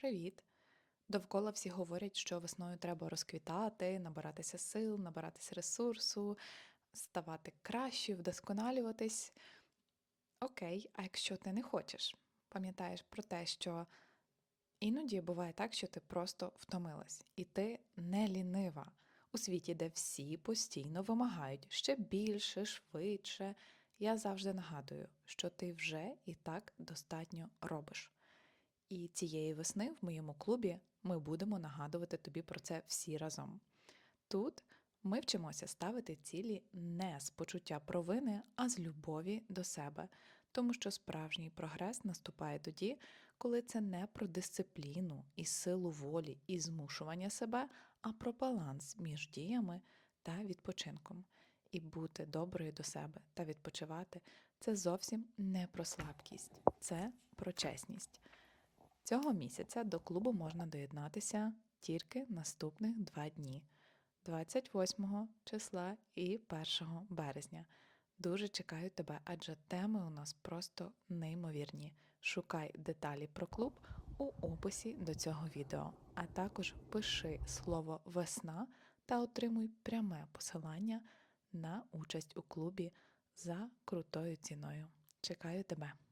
Привіт! Довкола всі говорять, що весною треба розквітати, набиратися сил, набиратися ресурсу, ставати кращою, вдосконалюватись. Окей, а якщо ти не хочеш, пам'ятаєш про те, що іноді буває так, що ти просто втомилась, і ти не лінива у світі, де всі постійно вимагають ще більше, швидше. Я завжди нагадую, що ти вже і так достатньо робиш. І цієї весни в моєму клубі ми будемо нагадувати тобі про це всі разом. Тут ми вчимося ставити цілі не з почуття провини, а з любові до себе, тому що справжній прогрес наступає тоді, коли це не про дисципліну і силу волі і змушування себе, а про баланс між діями та відпочинком. І бути доброю до себе та відпочивати це зовсім не про слабкість, це про чесність. Цього місяця до клубу можна доєднатися тільки наступних два дні 28 числа і 1 березня. Дуже чекаю тебе, адже теми у нас просто неймовірні. Шукай деталі про клуб у описі до цього відео, а також пиши слово весна та отримуй пряме посилання на участь у клубі за крутою ціною. Чекаю тебе!